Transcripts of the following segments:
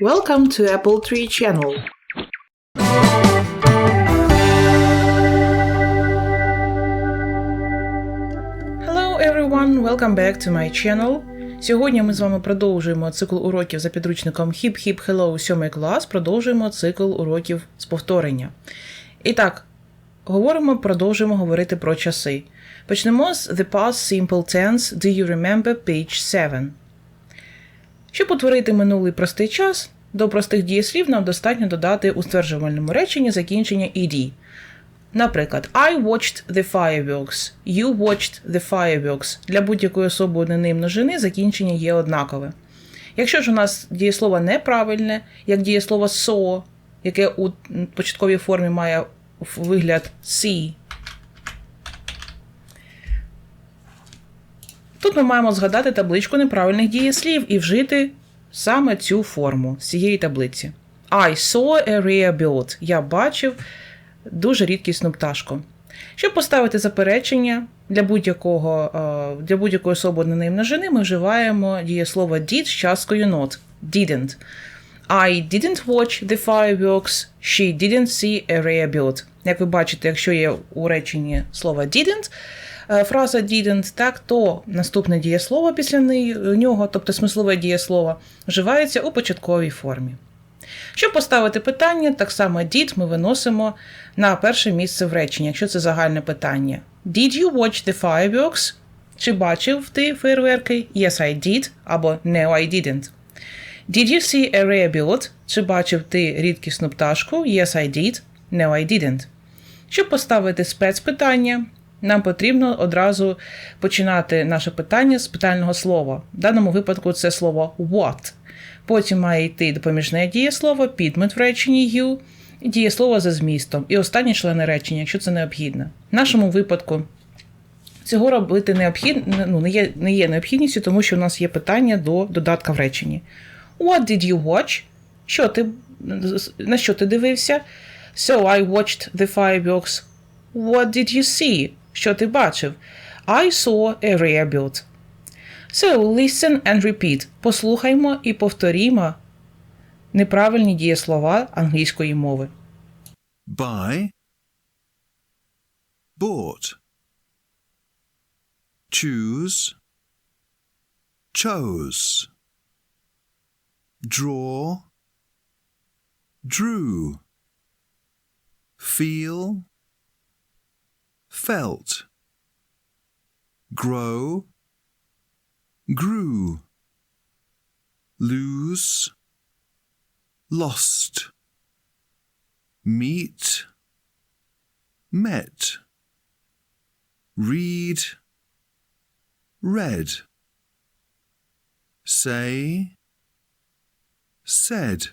Welcome to Apple Tree Channel. Hello everyone, welcome back to my channel. Сьогодні ми з вами продовжуємо цикл уроків за підручником Hip Hip Hello 7 клас. Продовжуємо цикл уроків з повторення. І так, говоримо, продовжуємо говорити про часи. Почнемо з The Past Simple Tense Do you remember page 7. Щоб утворити минулий простий час, до простих дієслів нам достатньо додати у стверджувальному реченні закінчення «ed». Наприклад, I watched the fireworks, you watched the fireworks. Для будь-якої особи однини множини закінчення є однакове. Якщо ж у нас дієслово неправильне, як дієслово saw, яке у початковій формі має вигляд see, Тут ми маємо згадати табличку неправильних дієслів і вжити саме цю форму з цієї таблиці. I saw a rare bird. Я бачив дуже рідкісну пташку. Щоб поставити заперечення для будь-якого е, для будь-якої особи множини, ми вживаємо дієслово did з часткою not. Didn't. I didn't watch the fireworks. She didn't see a rare bird. Як ви бачите, якщо є у реченні слово didn't, фраза didn't, так, то наступне дієслово після нього, тобто смислове дієслово, вживається у початковій формі. Щоб поставити питання, так само did ми виносимо на перше місце в реченні, якщо це загальне питання. Did you watch the fireworks? Чи бачив ти фейерверки? Yes, I did або No, I didn't. Did you see a rare bird? Чи бачив ти рідкісну пташку? Yes, I did. No, I didn't. Щоб поставити спецпитання, нам потрібно одразу починати наше питання з питального слова. В даному випадку це слово what. Потім має йти допоміжне дієслово, підмет в реченні you, дієслово за змістом, і останні члени речення, якщо це необхідно. В нашому випадку цього робити необхідно, ну, не, є, не є необхідністю, тому що у нас є питання до додатка в реченні. What did you watch? Що ти, На що ти дивився? So I watched the fireworks. What did you see? Що ти бачив? I saw a rare bird. So listen and repeat. Послухаймо і повторімо неправильні дієслова англійської мови. buy, bought, choose, chose, draw, drew, feel, felt, grow, grew, lose, lost. Meet, met, read, read, say, said,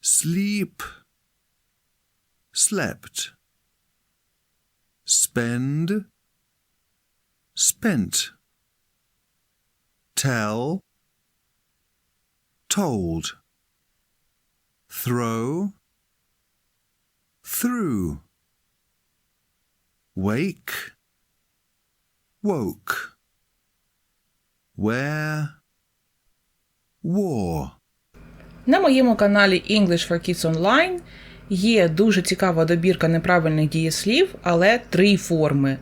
sleep, slept, spend, spent, tell, told, throw, through, wake, woke, where, wore. На моєму каналі English for Kids Online є дуже цікава добірка неправильних дієслів, але три форми.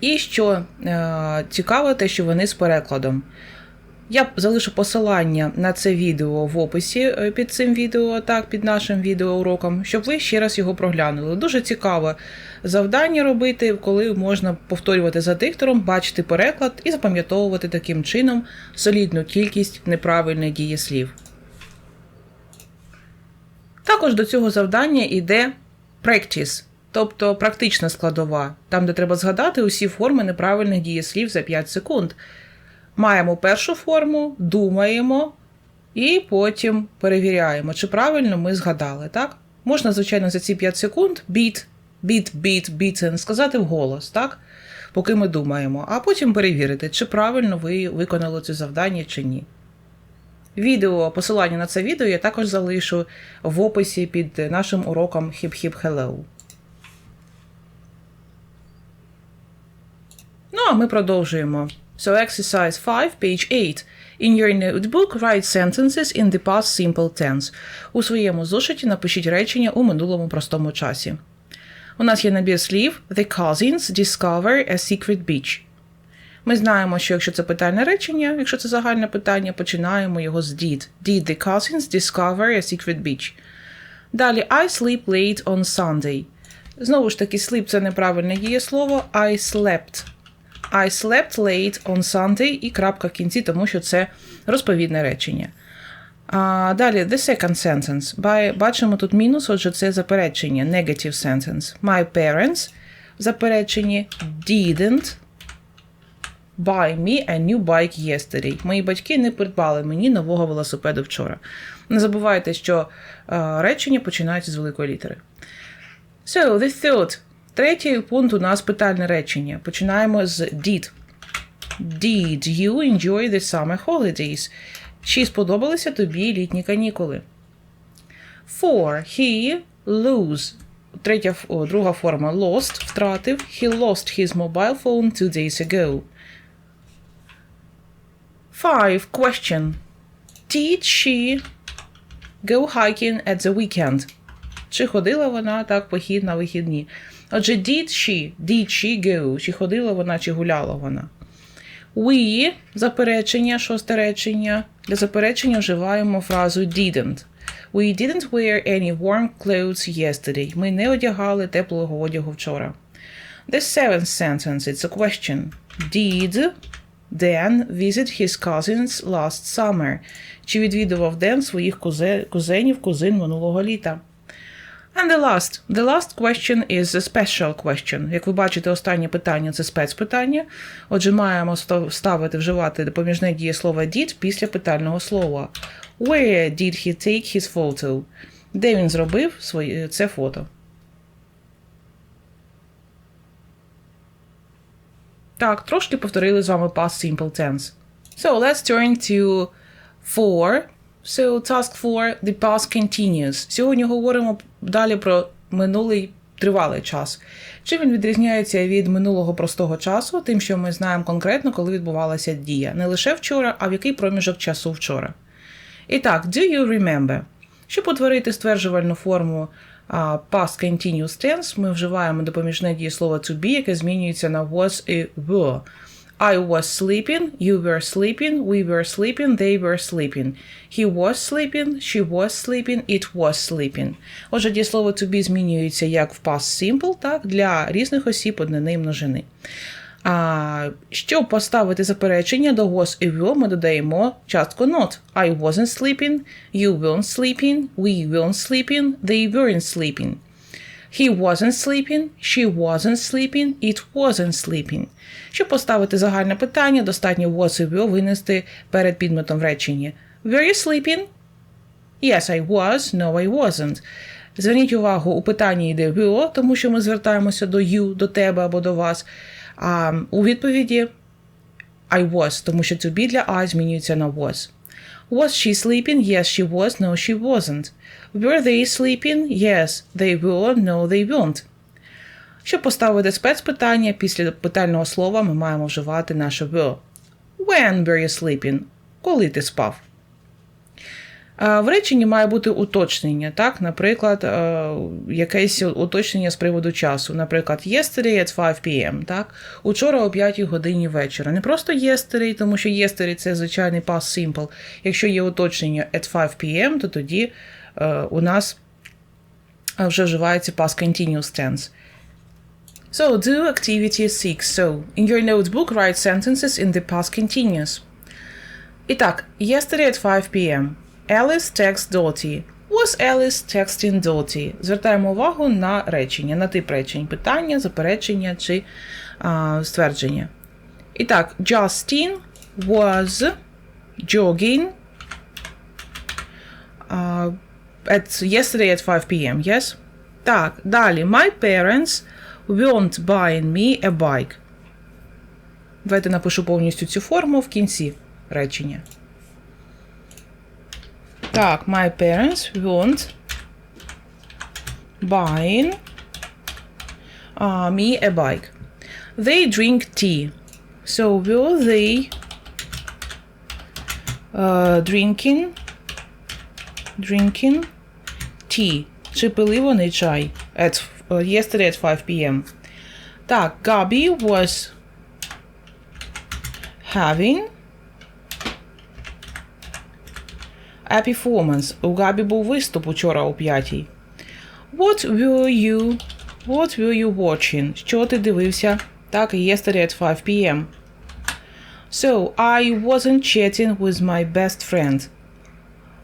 І що е, цікаво, те, що вони з перекладом. Я залишу посилання на це відео в описі е, під цим відео, так, під нашим відеоуроком, щоб ви ще раз його проглянули. Дуже цікаве завдання робити, коли можна повторювати за диктором, бачити переклад і запам'ятовувати таким чином солідну кількість неправильних дієслів. Також до цього завдання йде practice, тобто практична складова, там, де треба згадати усі форми неправильних дієслів за 5 секунд. Маємо першу форму, думаємо і потім перевіряємо, чи правильно ми згадали. так? Можна, звичайно, за ці 5 секунд beat, beat, beat, beaten сказати вголос, так? поки ми думаємо, а потім перевірити, чи правильно ви виконали це завдання чи ні. Відео, посилання на це відео я також залишу в описі під нашим уроком Hip Hip Hello. Ну, а ми продовжуємо So exercise 5, page 8. In your notebook, write sentences in the past simple tense. У своєму зошиті напишіть речення у минулому простому часі. У нас є набір слів The cousins discover a secret beach. Ми знаємо, що якщо це питальне речення, якщо це загальне питання, починаємо його з did. Did the cousins discover a secret beach? Далі I sleep late on Sunday. Знову ж таки, sleep – це неправильне дієслово. I slept. I slept late on Sunday і крапка в кінці, тому що це розповідне речення. А, далі, the second sentence. By, бачимо тут мінус, отже, це заперечення, negative sentence. My parents в запереченні didn't buy me a new bike yesterday. Мої батьки не придбали мені нового велосипеду вчора. Не забувайте, що е, речення починаються з великої літери. So, the third. Третій пункт у нас питальне речення. Починаємо з did. Did you enjoy the summer holidays? Чи сподобалися тобі літні канікули? For he lose. Третя, друга форма lost втратив. He lost his mobile phone two days ago. Five. Question. Did she go hiking at the weekend? Чи ходила вона так похід на вихідні? Отже, did she, did she go? Чи ходила вона, чи гуляла вона? We, заперечення, шосте речення. Для заперечення вживаємо фразу didn't. We didn't wear any warm clothes yesterday. Ми не одягали теплого одягу вчора. The seventh sentence, it's a question. Did Dan visit his cousins last summer? Чи відвідував Ден своїх кузенів, кузин минулого літа? And the last. The last question is a special question. Як ви бачите, останнє питання це спецпитання. Отже, маємо ставити, вживати допоміжне дієслово did після питального слова. Where did he take his photo? Де він зробив своє, це фото? Так, трошки повторили з вами past simple tense. So let's turn to four. So task four, the past continuous. Сьогодні говоримо далі про минулий тривалий час. Чим він відрізняється від минулого простого часу, тим, що ми знаємо конкретно, коли відбувалася дія. Не лише вчора, а в який проміжок часу вчора. І так, do you remember? Щоб утворити стверджувальну форму past continuous tense, ми вживаємо допоміжне дієслово to be, яке змінюється на was і were. I was sleeping, you were sleeping, we were sleeping, they were sleeping. He was sleeping, she was sleeping, it was sleeping. Отже, дієслово to be змінюється як в past simple, так, для різних осіб однини і множини. А, щоб поставити заперечення до was і will, ми додаємо частку not. I wasn't sleeping, you weren't sleeping, we weren't sleeping, they weren't sleeping. He wasn't sleeping, she wasn't sleeping, it wasn't sleeping. Щоб поставити загальне питання, достатньо was і will винести перед підметом в реченні. Were you sleeping? Yes, I was. No, I wasn't. Зверніть увагу, у питанні йде will, тому що ми звертаємося до you, до тебе або до вас. А у відповіді I was, тому що to be для I змінюється на was. Was she sleeping? Yes, she was. No, she wasn't. Were they sleeping? Yes, they were. No, they weren't. Щоб поставити спецпитання, після питального слова ми маємо вживати наше were. When were you sleeping? Коли ти спав? А, В реченні має бути уточнення, так? Наприклад, е, якесь уточнення з приводу часу. Наприклад, yesterday at 5 p.m., так? Учора о 5 годині вечора. Не просто yesterday, тому що yesterday – це звичайний past simple. Якщо є уточнення at 5 p.m., то тоді е, у нас е, вже вживається past continuous tense. So, do activity 6. So, in your notebook, write sentences in the past continuous. Итак, yesterday at 5 p.m. Alice texts Dottie. Was Alice texting Dottie? Звертаємо увагу на речення, на тип речень. Питання, заперечення чи а, ствердження. І так, Justin was jogging uh, at yesterday at 5 p.m. Yes? Так, далі. My parents weren't buying me a bike. Давайте напишу повністю цю форму в кінці речення. Так, my parents weren't buying uh, me a bike. They drink tea. So were they uh, drinking drinking tea? Чи пили вони чай? At, uh, yesterday at 5 p.m. Так, Gabi was having a performance. У Габі був виступ учора о п'ятій. What were you What were you watching? Що ти дивився? Так, yesterday at 5 p.m. So, I wasn't chatting with my best friend.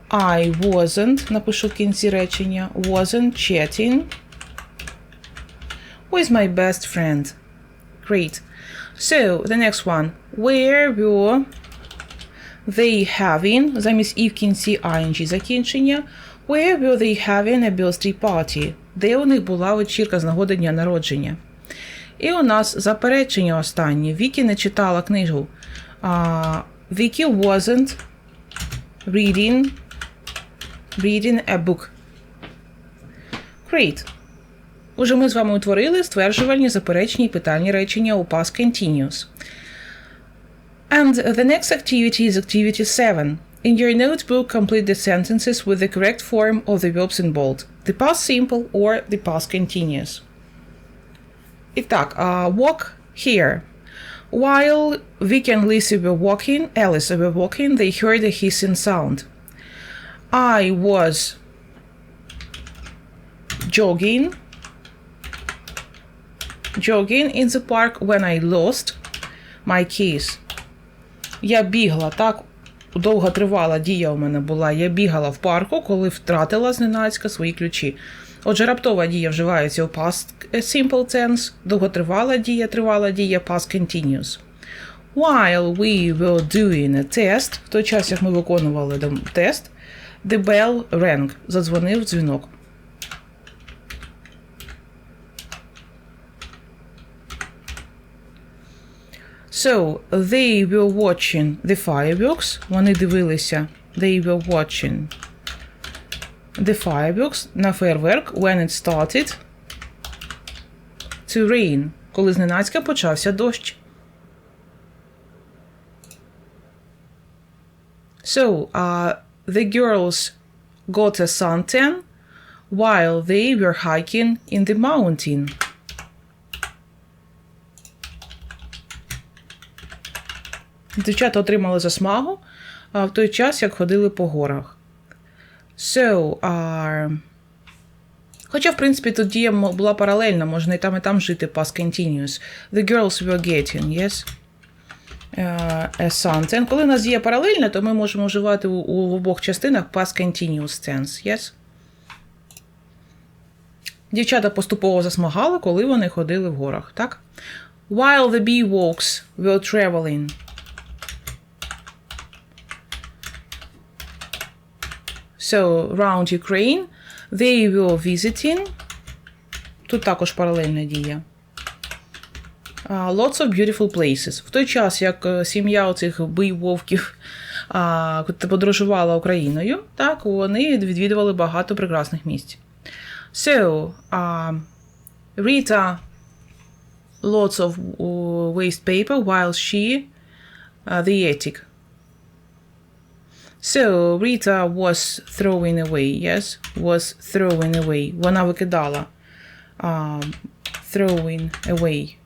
I wasn't, напишу в кінці речення, wasn't chatting with my best friend. Great. So, the next one. Where were they having, замість і в кінці ing закінчення, where were they having a birthday party? Де у них була вечірка з нагоди дня народження? І у нас заперечення останнє. Вікі не читала книгу. Uh, wasn't reading reading a book. Great. Уже ми з вами утворили стверджувальні, заперечні і питальні речення у past continuous. And the next activity is activity 7. In your notebook, complete the sentences with the correct form of the verbs in bold, the past simple or the past continuous. Итак, uh, walk here. While Vicky and Lizzie were walking, Alice were walking, they heard a hissing sound. I was jogging, jogging in the park when I lost my keys. Я бігла, так, довго тривала дія у мене була. Я бігала в парку, коли втратила зненацька свої ключі. Отже, раптова дія вживається у past simple tense, довготривала дія, тривала дія past continuous. While we were doing a test, в той час, як ми виконували тест, the bell rang, задзвонив дзвінок. So, they were watching the fireworks. Вони дивилися. They were watching the fireworks на фейерверк when it started to rain. Коли зненацька почався дощ. So, uh, the girls got a suntan while they were hiking in the mountain. Дівчата отримали засмагу а, в той час, як ходили по горах. So, uh, Хоча, в принципі, тут дія була паралельна, можна і там, і там жити past continuous. The girls were getting, yes? Uh, a suntan. Коли у нас дія паралельна, то ми можемо вживати у, у обох частинах past continuous tense, yes? Дівчата поступово засмагали, коли вони ходили в горах, так? While the bee walks were traveling. So, round Ukraine, they were visiting. Тут також паралельна дія. Uh, lots of beautiful places. В той час, як е, сім'я оцих бий-вовків uh, подорожувала Україною, так, вони відвідували багато прекрасних місць. So, uh, Rita lots of waste paper while she uh, the attic. So, Rita was throwing away, yes? Was throwing away. Вона викидала. Um, throwing away.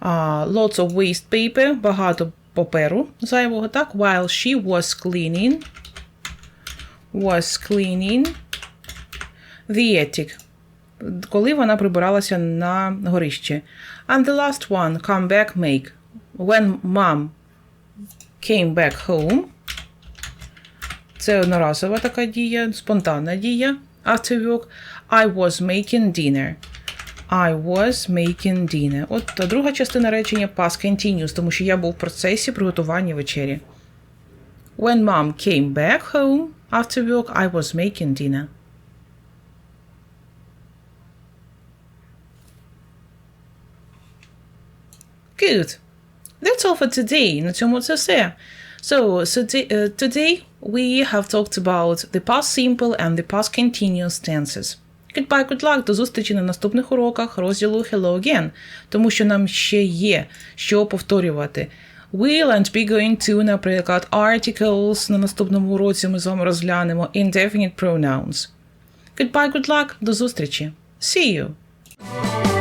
Uh, lots of waste paper. Багато паперу зайвого, так? While she was cleaning. Was cleaning the attic. Коли вона прибиралася на горище. And the last one, come back, make. When mom came back home. Це одноразова така дія, спонтанна дія. Work, I was making dinner. I was making dinner. От та друга частина речення past continuous, тому що я був в процесі приготування вечері. When mom came back home after work, I was making dinner. Good. That's all for today. На цьому це все. So, uh, today we have talked about the past simple and the past continuous tenses. Goodbye, good luck, до зустрічі на наступних уроках розділу Hello Again, тому що нам ще є що повторювати. Will and be going to, наприклад, articles на наступному уроці ми з вами розглянемо indefinite pronouns. Goodbye, good luck, до зустрічі. See you!